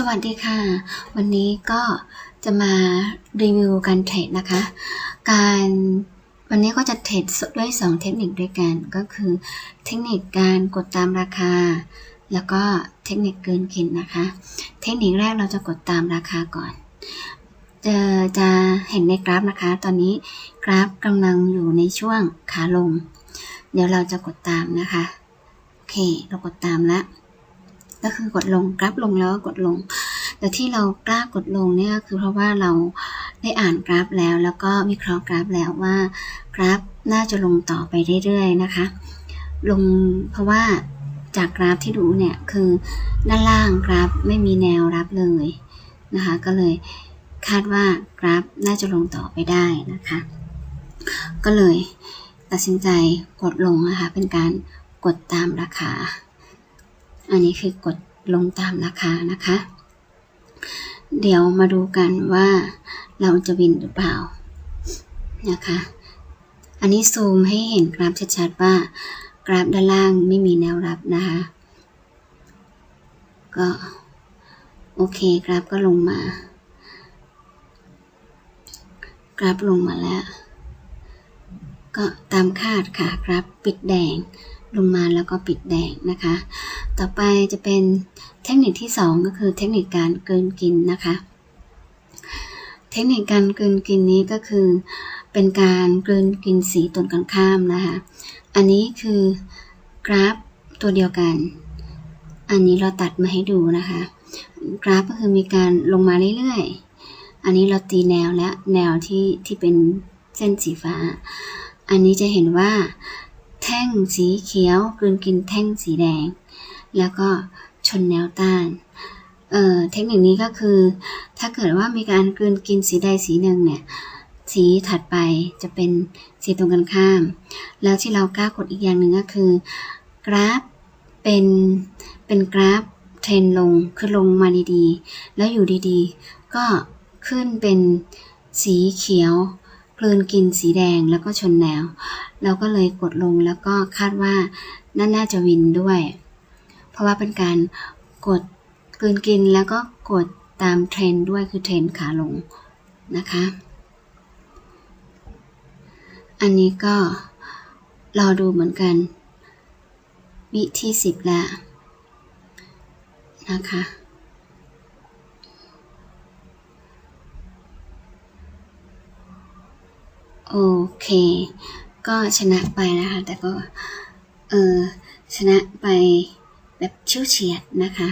สวัสดีค่ะ วันนี้ก็จะมารีวิวการเทรดนะคะ การวันนี้ก็จะเทรดด้วย 2 เทคนิคด้วยกัน ก็คือเทคนิคการกดตามราคา แล้วก็เทคนิคเกินกินนะคะ เทคนิคแรกเราจะกดตามราคาก่อนจะจะเห็นในกราฟนะคะ ตอนนี้กราฟกำลังอยู่ในช่วงขาลง เดี๋ยวเราจะกดตามนะคะ โอเค เรากดตามแล้ว ก็คือกดลงกราฟลงแล้วก็กดลง แต่ที่เรากล้ากดลงเนี่ยคือเพราะว่าเราได้อ่านกราฟแล้ว แล้วก็วิเคราะห์กราฟแล้วว่ากราฟน่าจะลงต่อไปเรื่อยๆนะคะ ลงเพราะว่าจากกราฟที่ดูเนี่ยคือด้านล่างกราฟไม่มีแนวรับเลยนะคะก็เลยคาดว่ากราฟน่าจะลงต่อไปได้นะคะ ก็เลยตัดสินใจกดลงนะคะเป็นการกดตามราคา อันนี้คือกดลงตามราคานะคะ เดี๋ยวมาดูกันว่าเราจะวินหรือเปล่านะคะ อันนี้ซูมให้เห็นกราฟชัดๆว่ากราฟด้านล่างไม่มีแนวรับนะคะ ก็โอเคกราฟก็ลงมา กราฟลงมาแล้ว ก็ตามคาดค่ะกราฟปิดแดง ลงมาแล้วก็ปิดแดงนะคะ ต่อไปจะเป็นเทคนิคที่ 2 ก็คือเทคนิคการเกินกินนะคะ เทคนิคการเกินกินนี้ก็คือ เป็นการเกินกินสีตรงกันข้ามนะคะ อันนี้คือกราฟตัวเดียวกัน อันนี้เราตัดมาให้ดูนะคะ กราฟก็คือมีการลงมาเรื่อยๆ อันนี้เราตีแนวและแนวที่ที่เป็นเส้นสีฟ้า อันนี้จะเห็นว่า ท่งสีเขียวกลืนกินแท่งสีแดง แล้วก็ชนแนวต้านเเทคนิคนี้ก็คือ ถ้าเกิดว่ามีการกลืนกินสีใดสีหนึ่งเนี่ยสีถัดไปจะเป็นสีตรงกันข้าม แล้วที่เรากล้ากดอีกอย่างหนึ่งก็คือ กราฟเป็นเป็นกราฟเทรนลงคือลงมาดีๆ แล้วอยู่ดีๆ ก็ขึ้นเป็นสีเขียว กลืนกินสีแดงแล้วก็ชนแนว เราก็เลยกดลงแล้วก็คาดว่าน่าน่าจะวินด้วย เพราะว่าเป็นการกดกลืนกินแล้วก็กดตามเทรนด้วยคือเทรนขาลงนะคะ อันนี้ก็รอดูเหมือนกัน วิที่สิบแล้วนะคะ โอเค ก็ชนะไปนะคะ แต่ก็ เออชนะไปแบบชิวเฉียดนะคะ